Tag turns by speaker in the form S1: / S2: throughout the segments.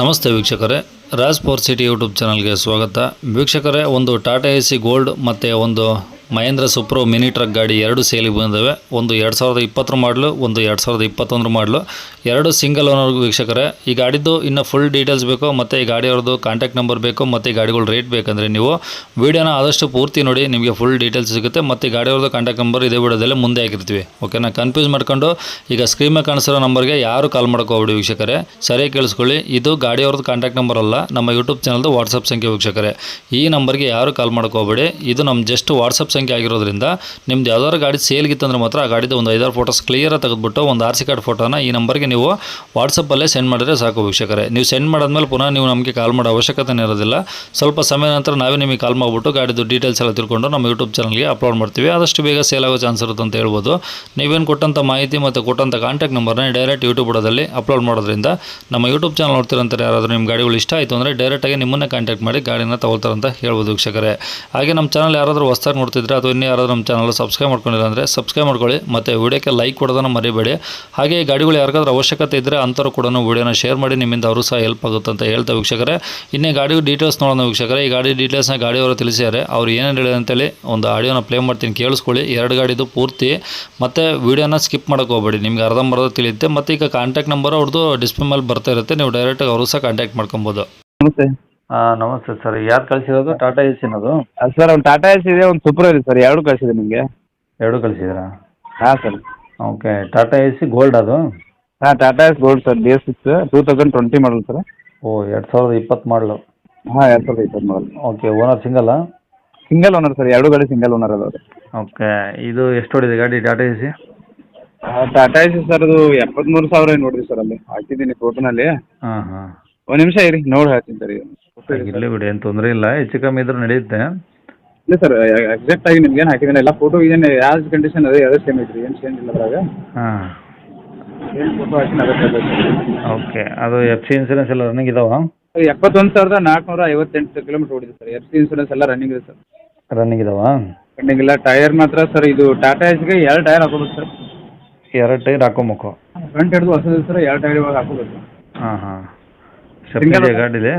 S1: ನಮಸ್ತೆ ವೀಕ್ಷಕರೇ, Raj power city YouTube ಚಾನಲ್ಗೆ ಸ್ವಾಗತ. ವೀಕ್ಷಕರೇ, ಒಂದು ಟಾಟಾ ಎ ಸಿ ಗೋಲ್ಡ್ ಮತ್ತು ಒಂದು ಮಹೇಂದ್ರ ಸುಪ್ರೋ ಮಿನಿ ಟ್ರಕ್ ಗಾಡಿ ಎರಡು ಸೇಲಿಗೆ ಬಂದಿವೆ. ಒಂದು ಎರಡು ಸಾವಿರದ ಇಪ್ಪತ್ತರ ಮಾಡಲು, ಒಂದು ಎರಡು ಸಾವಿರದ ಇಪ್ಪತ್ತೊಂದರ ಮಾಡಲು. ಎರಡು ಸಿಂಗಲ್ ಓನರ್ ವೀಕ್ಷಕರೇ, ಈ ಗಾಡಿದ್ದು ಇನ್ನು ಫುಲ್ ಡೀಟೇಲ್ಸ್ ಬೇಕು, ಮತ್ತು ಈ ಗಾಡಿಯವ್ರದ್ದು ಕಾಂಟ್ಯಾಕ್ಟ್ ನಂಬರ್ ಬೇಕು, ಮತ್ತು ಈ ಗಾಡಿಗಳ ರೇಟ್ ಬೇಕಂದರೆ ನೀವು ವೀಡಿಯೋನ ಆದಷ್ಟು ಪೂರ್ತಿ ನೋಡಿ, ನಿಮಗೆ ಫುಲ್ ಡೀಟೇಲ್ಸ್ ಸಿಗುತ್ತೆ, ಮತ್ತು ಈ ಗಾಡಿಯವ್ರದ್ದು ಕಾಂಟ್ಯಾಕ್ಟ್ ನಂಬರ್ ಇದೇ ವಿಡಿಯೋದಲ್ಲೇ ಮುಂದೆ ಹಾಕಿರ್ತೀವಿ. ಓಕೆನಾ ಕನ್ಫ್ಯೂಸ್ ಮಾಡ್ಕೊಂಡು, ಈಗ ಸ್ಕ್ರೀನ್ ಮೇಲೆ ಕಾಣಿಸಿರೋ ನಂಬರ್ಗೆ ಯಾರು ಕಾಲ್ ಮಾಡ್ಕೋಬಿಡಿ ವೀಕ್ಷಕರೇ. ಸರಿಯಾಗಿ ಕೇಳಿಸ್ಕೊಳ್ಳಿ, ಇದು ಗಾಡಿಯವ್ರದ್ದು ಕಾಂಟ್ಯಾಕ್ಟ್ ನಂಬರ್ ಅಲ್ಲ, ನಮ್ಮ ಯೂಟ್ಯೂಬ್ ಚಾನಲ್ದು ವಾಟ್ಸಪ್ ಸಂಖ್ಯೆ ವೀಕ್ಷಕರೇ. ಈ ನಂಬರ್ಗೆ ಯಾರು ಕಾಲ್ ಮಾಡ್ಕೋಬೇಡಿ, ಇದು ನಮ್ಮ ಜಸ್ಟ್ ವಾಟ್ಸಪ್ ಸಂಖ್ಯೆ ಆಗಿರೋದ್ರಿಂದ ನಿಮ್ದು ಯಾವ್ದಾದ್ರು ಗಾಡಿ ಸೇಲ್ಗಿತ್ತಂದ್ರೆ ಮಾತ್ರ ಆ ಗಾಡಿದು ಒಂದು ಐದಾರು ಫೋಟೋಸ್ ಕ್ಲಿಯರಾಗಿ ತೆಗೆದುಬಿಟ್ಟು ಒಂದು ಆರ್ ಸಿ ಕಾರ್ಡ್ ಫೋಟೋನ ಈ ನಂಬರ್ಗೆ ನೀವು ವಾಟ್ಸಪ್ಪಲ್ಲೇ ಸೆಂಡ್ ಮಾಡಿದ್ರೆ ಸಾಕು ವೀಕ್ಷಕರೇ. ನೀವು ಸೆಂಡ್ ಮಾಡಿದ್ಮೇಲೆ ಪುನಃ ನೀವು ನಮಗೆ ಕಾಲ್ ಮಾಡೋ ಅವಶ್ಯಕತೆ ಇರೋದಿಲ್ಲ. ಸ್ವಲ್ಪ ಸಮಯ ನಂತರ ನಾವೇ ನಿಮಗೆ ಕಾಲ್ ಮಾಡಿಬಿಟ್ಟು ಗಾಡಿದು ಡೀಟೇಲ್ಸ್ ಎಲ್ಲ ತಿಳ್ಕೊಂಡು ನಮ್ಮ ಯೂಟ್ಯೂಬ್ ಚಾನಲ್ಗೆ ಅಪ್ಲೋಡ್ ಮಾಡ್ತೀವಿ. ಆದಷ್ಟು ಬೇಗ ಸೇಲ್ ಆಗೋ ಚಾನ್ಸ್ ಇರುತ್ತೆ ಅಂತ ಹೇಳ್ಬೋದು. ನೀವೇನು ಕೊಟ್ಟಂಥ ಮಾಹಿತಿ ಮತ್ತು ಕೊಟ್ಟಂಥ ಕಾಂಟ್ಯಾಕ್ಟ್ ನಂಬರ್ನ ಡೈರೆಕ್ಟ್ ಯೂಟ್ಯೂಬ್ ಬುಡದಲ್ಲಿ ಅಪ್ಲೋಡ್ ಮಾಡೋದ್ರಿಂದ ನಮ್ಮ ಯೂಟ್ಯೂಬ್ ಚಾನಲ್ ನೋಡ್ತಿರಂತಾರೆ ಯಾರಾದರೂ ನಿಮ್ಮ ಗಾಡಿಗಳು ಇಷ್ಟ ಆಯಿತು ಅಂದರೆ ಡೈರೆಕ್ಟಾಗಿ ನಿಮ್ಮನ್ನೇ ಕಾಂಟ್ಯಾಕ್ಟ್ ಮಾಡಿ ಗಾಡಿನ ತಗೊಳ್ತಾರಂತ ಹೇಳ್ಬೋದು ವೀಕ್ಷಕರೇ. ಹಾಗೆ ನಮ್ಮ ಚಾನಲ್ ಯಾರಾದರೂ ಹೊಸ್ದಾಗಿ ನೋಡ್ತಿದ್ರೆ ಅಥವಾ ಇನ್ನೂ ಯಾರಾದರೂ ನಮ್ಮ ಚಾನಲ್ ಸಬ್ಸ್ಕ್ರೈಬ್ ಮಾಡ್ಕೊಂಡಿಲ್ಲ ಅಂದರೆ ಸಬ್ಸ್ಕ್ರೈಬ್ ಮಾಡ್ಕೊಳ್ಳಿ. ಮತ್ತು ವಿಡಿಯೋಕ್ಕೆ ಲೈಕ್ ಕೊಡೋದನ್ನು ಮರಿಬೇಡಿ. ಹಾಗೆ ಗಾಡಿಗಳು ಯಾರಿಗಾದ್ರೂ ಅವಶ್ಯಕತೆ ಇದ್ದರೆ ಅಂಥವ್ರು ಕೂಡ ವಿಡಿಯೋನ ಶೇರ್ ಮಾಡಿ ನಿಮ್ಮಿಂದ ಅವರು ಸಹ ಹೆಲ್ಪ್ ಆಗುತ್ತೆ ಅಂತ ಹೇಳ್ತಾ ವೀಕ್ಷಕರೇ. ಇನ್ನೇ ಗಾಡಿ ಡೀಟೇಲ್ಸ್ ನೋಡೋಣ ವೀಕ್ಷಕರೇ. ಈ ಗಾಡಿ ಡೀಟೇಲ್ಸ್ನ ಗಾಡಿಯವರು ತಿಳಿಸಿದ್ದಾರೆ. ಅವ್ರು ಏನೇನು ಹೇಳಿದೆ ಅಂತೇಳಿ ಒಂದು ಆಡಿಯೋನ ಪ್ಲೇ ಮಾಡ್ತೀನಿ. ಕೇಳಿಸ್ಕೊಳ್ಳಿ. ಎರಡು ಗಾಡಿದು ಪೂರ್ತಿ. ಮತ್ತು ವೀಡಿಯೋನ ಸ್ಕಿಪ್ ಮಾಡೋಕೆ ಹೋಗಬೇಡಿ. ನಿಮ್ಗೆ ಅರ್ಧಂಬರ್ಧ ತಿಳಿಯುತ್ತೆ. ಮತ್ತು ಈಗ ಕಾಂಟ್ಯಾಕ್ಟ್ ನಂಬರ್ ಅವ್ರದ್ದು ಡಿಸ್ಪ್ಲೇ ಮೇಲೆ ಬರ್ತಾ ಇರುತ್ತೆ. ನೀವು ಡೈರೆಕ್ಟಾಗಿ ಅವರು ಸಹ ಕಾಂಟ್ಯಾಕ್ಟ್ ಮಾಡ್ಕೊಬೋದು.
S2: ನಮಸ್ತೆ.
S1: ನಮಸ್ತೆ ಸರ್. ಯಾರು ಕಳಿಸಿರೋದು? ಟಾಟಾ ಎಸಿನದು
S2: ಸರ್ ಒಂದು ಟಾಟಾ ಎಸ್ ಇದೆ ಒಂದು ಸೂಪರ್ ಇದೆ ಸರ್. ಎರಡು ಕಳಿಸಿದೆ ನಿಮಗೆ?
S1: ಎರಡು ಕಳಿಸಿದ್ರಾ?
S2: ಹಾಂ sir.
S1: Okay. Tata ace gold ಅದು?
S2: ಹಾಂ Tata S gold sir. B S six two thousand twenty model sir.
S1: ಓ ಎರಡು ಸಾವಿರದ ಇಪ್ಪತ್ತು ಮಾಡಲು.
S2: ಹಾಂ ಎರಡು ಸಾವಿರದ ಇಪ್ಪತ್ತು model.
S1: Okay owner single
S2: single owner sir. ಎರಡು ಗಾಡಿ ಸಿಂಗಲ್ ಓನರ್ ಅದಾವೆ
S1: ಓಕೆ. ಇದು ಎಷ್ಟು ಹೊಡಿದೆ ಗಾಡಿ Tata ace
S2: Tata S sir ಅದು ಎಪ್ಪತ್ತ್ಮೂರು ಸಾವಿರ ನೋಡಿರಿ ಸರ್ ಅಲ್ಲಿ. ಹಾಕಿದ್ದೀನಿ ಫೋಟೋನಲ್ಲಿ
S1: ಹಾಂ ಹಾಂ.
S2: ಒಂದು ನಿಮಿಷ ಇರಿ ನೋಡಿ ಹೇಳ್ತೀನಿ ಸರ್ ಈಗ.
S1: ಇಲ್ಲೇ ಬಿಡಿ ಏನ್ ತೊಂದ್ರೆ ಇಲ್ಲ. ಹೆಚ್ಚು ಕಮ್ಮಿ ಇದ್ರೂ ನಡೆಯುತ್ತೆ
S2: ಇಲ್ಲ ಸರ್ ಎಕ್ಸಾಕ್ಟ್ ಆಗಿ ನಿಮ್ಗೆ ಏನು ಹಾಕಿದ್ದೀನಿ. ಎಲ್ಲ ಫೋಟೋ ಏನು ಯಾವ ಕಂಡೀಷನ್ ಅದೇ ಅದೇ ಸೇಮ್ ಐತ್ರಿ ಏನು ಚೇಂಜ್ ಇಲ್ಲ ಅದ್ರಾಗ.
S1: ಹಾಂ.
S2: ಏನು ಫೋಟೋ ಹಾಕಿನ ಅದೇ
S1: ಓಕೆ. ಅದು ಎಫ್ ಸಿ ಇನ್ಸೂರೆನ್ಸ್ ಎಲ್ಲ ರನ್ನಿಂಗ್ ಇದಾವ?
S2: ಎಪ್ಪತ್ತೊಂದು ಸಾವಿರದ ನಾಲ್ಕುನೂರ ಐವತ್ತೆಂಟು ಕಿಲೋಮೀಟರ್ ಓಡಿದೆ ಸರ್. ಎಫ್ ಸಿ ಇನ್ಸೂರೆನ್ಸ್ ಎಲ್ಲ ರನ್ನಿಂಗ್ ಇದೆ ಸರ್.
S1: ರನ್ನಿಂಗ್ ಇದಾವ?
S2: ರನ್ನಿಂಗ್ ಇಲ್ಲ. ಟೈರ್ ಮಾತ್ರ ಸರ್ ಇದು ಟಾಟಾ ಎಸ್ಗೆ ಎರಡು ಟೈರ್ ಹಾಕೋಬೇಕು ಸರ್.
S1: ಎರಡು ಟೈರ್ ಹಾಕೋಬೇಕು
S2: ಫ್ರಂಟ್ ಹಿಡಿದು ಹೊಸದು ಸರ್ ಎರಡು ಟೈರ್ ಇವಾಗ ಹಾಕೋಬೇಕು
S1: ಹಾಂ ಹಾಂ.
S2: ಸರ್
S1: ಸ್ಟೆಪ್ನಿ ಗಾಡಿದೆ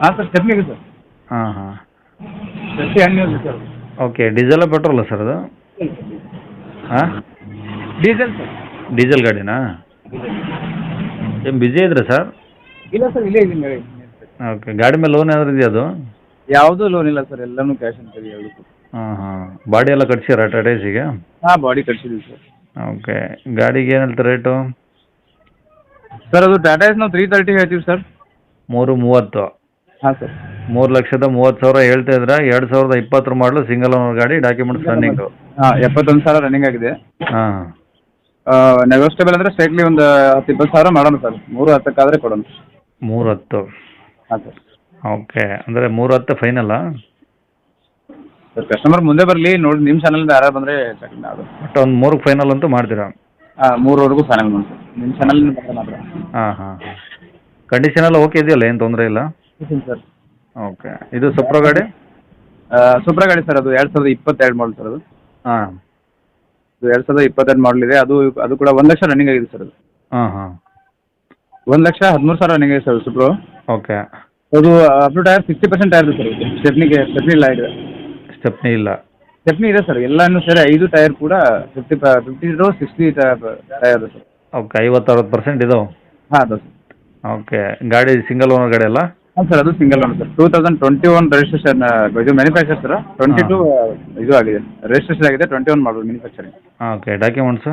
S2: ಹಾಂ ಸರ್ ಸ್ಟೆಪ್ನಿಗೆ ಸರ್.
S1: ಹಾಂ ಹಾಂ.
S2: ಸರ್.
S1: ಓಕೆ ಡೀಸೆಲ್ಲ ಪೆಟ್ರೋಲ ಸರ್ ಅದು? ಹಾಂ?
S2: Diesel sir.
S1: ಡೀಸೆಲ್ ಗಾಡಿನಾ? ಏನು ಬಿಜಿ ಇದ್ರ ಸರ್?
S2: ಇಲ್ಲ ಸರ್ ಇಲ್ಲೇ ಇದೀನಿ ಹೇಳಿ
S1: ಓಕೆ ಗಾಡಿ ಮೇಲೆ ಲೋನ್ ಏನಾದ್ರು ಇದೆಯಾ ಅದು?
S2: ಯಾವುದೂ ಲೋನ್ ಇಲ್ಲ ಸರ್ ಎಲ್ಲನೂ ಕ್ಯಾಶ್ ಅಂತ ಹೇಳಿ
S1: ಹಾಂ ಹಾಂ. ಬಾಡಿ ಎಲ್ಲ ಕಟ್ಸಿರ ಟಾಟೇಸಿಗೆ
S2: ಹಾಂ ಬಾಡಿ ಕಟ್ಸಿದ್ದೀವಿ ಸರ್.
S1: ಓಕೆ ಗಾಡಿಗೆ ಏನು ಹೇಳ್ತಾರೆ ರೇಟು
S2: ಸರ್ ಅದು ಟಾಟಾ ಎಸ್ ನಾವು ತ್ರೀ ತರ್ಟಿ ಹೇಳ್ತೀವಿ ಸರ್.
S1: ಮೂರು ಮೂವತ್ತು.
S2: ಹಾಂ ಸರ್.
S1: ಮೂರು ಲಕ್ಷದ ಮೂವತ್ ಸಾವಿರ ಹೇಳ್ತಾ ಇದ್ರೆ ಎರಡ್ ಸಾವಿರದ ಇಪ್ಪತ್ತರ ಮಾಡಲು ಸಿಂಗಲ್ ಓನರ್ ಗಾಡಿ ಡಾಕ್ಯುಮೆಂಟ್ಸ್ ರನ್ನಿಂಗ್
S2: ಹಾಂ ಎಪ್ಪತ್ತೊಂದು ಸಾವಿರ ರನ್ನಿಂಗ್ ಆಗಿದೆ.
S1: ಹಾಂ.
S2: ನೆಗೋಸ್ಟೇಬಲ್ ಅಂದ್ರೆ ಸ್ಟ್ರೈಟ್ಲಿ ಒಂದು ಹತ್ತು ಇಪ್ಪತ್ತು ಸಾವಿರ ಮಾಡೋಣ ಸರ್. ಮೂರು ಹತ್ತಕ್ಕಾದರೆ ಕೊಡೋಣ.
S1: ಮೂರು ಹತ್ತು.
S2: ಹಾಂ ಸರ್.
S1: ಓಕೆ ಅಂದ್ರೆ ಮೂರು ಹತ್ತು ಫೈನಲ್ಲ
S2: ಸರ್ ಕಸ್ಟಮರ್ ಮುಂದೆ ಬರಲಿ ನೋಡಿ ನಿಮ್ಮ ಚಾನಲಿಂದ ಯಾರು ಬಂದ್ರೆ
S1: ಬಟ್ ಒಂದು ಮೂರಕ್ಕೆ ಫೈನಲ್ ಅಂತೂ ಮಾಡ್ತೀರಾ?
S2: ಹಾಂ ಮೂರುವರೆಗೂ ಫೈನಲ್ ಮಾಡಿ ಸರ್ ನಿಮ್ಮ ಚಾನಲಿಂದ ಬಂದರೆ ಮಾತ್ರ.
S1: ಹಾಂ ಹಾಂ. ಕಂಡೀಷನ್ ಎಲ್ಲ ಓಕೆ ಇದೆಯಲ್ಲ ಏನು ತೊಂದರೆ ಇಲ್ಲ?
S2: ಸರ್.
S1: ಓಕೆ. ಇದು ಸಪ್ರೋ ಗಾಡಿ?
S2: ಸುಪ್ರ ಗಾಡಿ ಸರ್ ಅದು ಎರಡು ಸಾವಿರದ ಇಪ್ಪತ್ತೆರಡು ಮಾಡಲ್ ಸರ್ ಅದು.
S1: ಹಾಂ.
S2: ಅದು ಎರಡು ಸಾವಿರದ ಇಪ್ಪತ್ತೆರಡು ಮಾಡಲ್ ಇದೆ. ಅದು ಅದು ಕೂಡ ಒಂದು ಲಕ್ಷ ರನ್ನಿಂಗ್ ಆಗಿದೆ ಸರ್ ಅದು.
S1: ಹಾಂ ಹಾಂ.
S2: ಒಂದು ಲಕ್ಷ ಹದಿಮೂರು ಸಾವಿರ ರನ್ನಿಂಗ್ ಆಗಿದೆ ಸರ್ ಸುಪ್ರೋ
S1: ಓಕೆ.
S2: ಅದು up to tyre sixty percent tyre ಇದೆ ಸರ್ ಸ್ಟೆಪ್ನಿಗೆ ಸ್ಟೆಪ್ನಿ ಇಲ್ಲ ಇದೆ.
S1: ಸ್ಟೆಪ್ನಿ ಇಲ್ಲ.
S2: ಸ್ಟೆಪ್ನಿ ಇದೆ ಸರ್. ಎಲ್ಲಾನು ಸೇರಿ ಐದು ಟೈರ್ ಕೂಡ fifty fifty to sixty tyre ಇದೆ ಸರ್.
S1: ಓಕೆ ಐವತ್ತು ಅರವತ್ತು ಪರ್ಸೆಂಟ್ ಇದಾವೆ
S2: ಹಾಂ ಅದು ಸರ್.
S1: ಓಕೆ. ಗಾಡಿ ಸಿಂಗಲ್ ಓನರ್ ಗಾಡಿ ಅಲ್ಲ?
S2: ಹಾಂ ಸರ್ ಅದು single loan sir. Two thousand twenty one registration ಇದು ಮ್ಯಾನುಫ್ಯಾಕ್ಚರ್ ಸರ್. ಟ್ವೆಂಟಿ ಟು ಇದು ಆಗಿದೆ. ರಿಜಿಸ್ಟ್ರೇಷನ್ ಆಗಿದೆ twenty one model manufacturing
S1: okay documents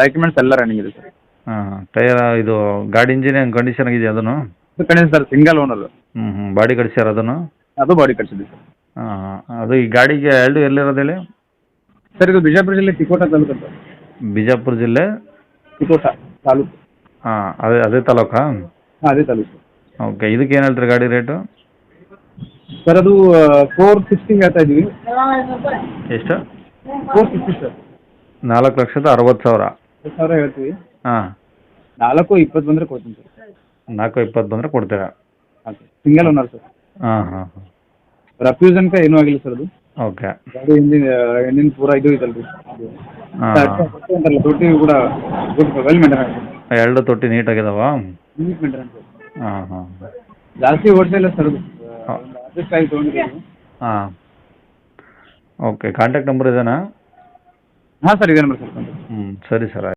S2: documents ಎಲ್ಲ ರನ್ನಿಂಗ್ ಇದೆ ಸರ್.
S1: ಹಾಂ ಟೈರ್ ಇದು ಗಾಡಿ ಇಂಜಿನ್ ಕಂಡೀಷನ್ ಆಗಿದೆ ಅದನ್ನು?
S2: ಇದು ಕಡೆ ಸರ್ ಸಿಂಗಲ್ ಓನರ್
S1: ಹ್ಞೂ ಹ್ಞೂ ಬಾಡಿ ಕಟ್ಸ್ಯಾರ ಅದನ್ನು?
S2: ಅದು ಬಾಡಿ ಕಟ್ಸಿದ್ವಿ ಸರ್.
S1: ಹಾಂ ಹಾಂ. ಅದು ಈ ಗಾಡಿಗೆ ಎರಡು ಎಲ್ಲಿರೋದು ಹೇಳಿ?
S2: ಸರ್ ಇದು ಬಿಜಾಪುರ ಜಿಲ್ಲೆ ತಿಕೋಟ ತಾಲೂಕು ಸರ್.
S1: ಬಿಜಾಪುರ ಜಿಲ್ಲೆ?
S2: ತಿಕೋಟ ತಾಲೂಕು.
S1: ಹಾಂ ಅದೇ ಅದೇ ತಾಲೂಕಾ?
S2: ಹಾಂ ಅದೇ ತಾಲೂಕು
S1: ಓಕೆ ಇದಕ್ಕೆ ಏನು ಹೇಳ್ತೀರಿ ಗಾಡಿ ರೇಟು
S2: ಸರ್ ಅದು ಫೋರ್ ಸಿಕ್ಸ್ಟಿ ಹೇಳ್ತಾ ಇದ್ದೀವಿ.
S1: ಎಷ್ಟು?
S2: ಫೋರ್ ಸಿಕ್ಸ್ಟಿ ಸರ್
S1: ನಾಲ್ಕು ಲಕ್ಷದ ಅರವತ್ತು ಸಾವಿರ.
S2: ಐದು ಸಾವಿರ ಹೇಳ್ತೀವಿ.
S1: ಹಾಂ.
S2: ನಾಲ್ಕು ಇಪ್ಪತ್ತು ಬಂದರೆ ಕೊಡ್ತೀನಿ ಸರ್
S1: ನಾಲ್ಕು ಇಪ್ಪತ್ತು ಬಂದರೆ ಕೊಡ್ತೀರಾ?
S2: ಹಾಂ ಸರ್ ಸಿಂಗಲ್ ಓನರ್ ಸರ್
S1: ಹಾಂ ಹಾಂ. ಹಾಂ
S2: ರಫ್ಯೂಸ್ ಅಂತ ಏನೂ ಆಗಿಲ್ಲ ಸರ್ ಅದು.
S1: ಓಕೆ
S2: ಗಾಡಿ ಇಂಜಿನ್ ಇಂಜಿನ್ ಪೂರ ಇದು ಇದಲ್ರಿ ತೊಟ್ಟಿ ಕೂಡ ವೆಲ್ ಮೇಂಟೈನ್
S1: ಎರಡು ತೊಟ್ಟಿ ನೀಟಾಗಿದಾವ
S2: ನೀಟ್ ಮೇಂಟೈನ್ ಸರ್
S1: ಹಾಂ ಹಾಂ.
S2: ಜಾಸ್ತಿ ಓಡಿಸಿಲ್ಲ ಸರ್
S1: ಹಾಂ. ಓಕೆ ಕಾಂಟ್ಯಾಕ್ಟ್ ನಂಬರ್ ಇದೇನಾ?
S2: ಹಾಂ ಸರ್ ಇದೆ ನಂಬರ್ ಸರ್
S1: ಹ್ಞೂ ಸರಿ ಸರ್ ಆಯ್ತು.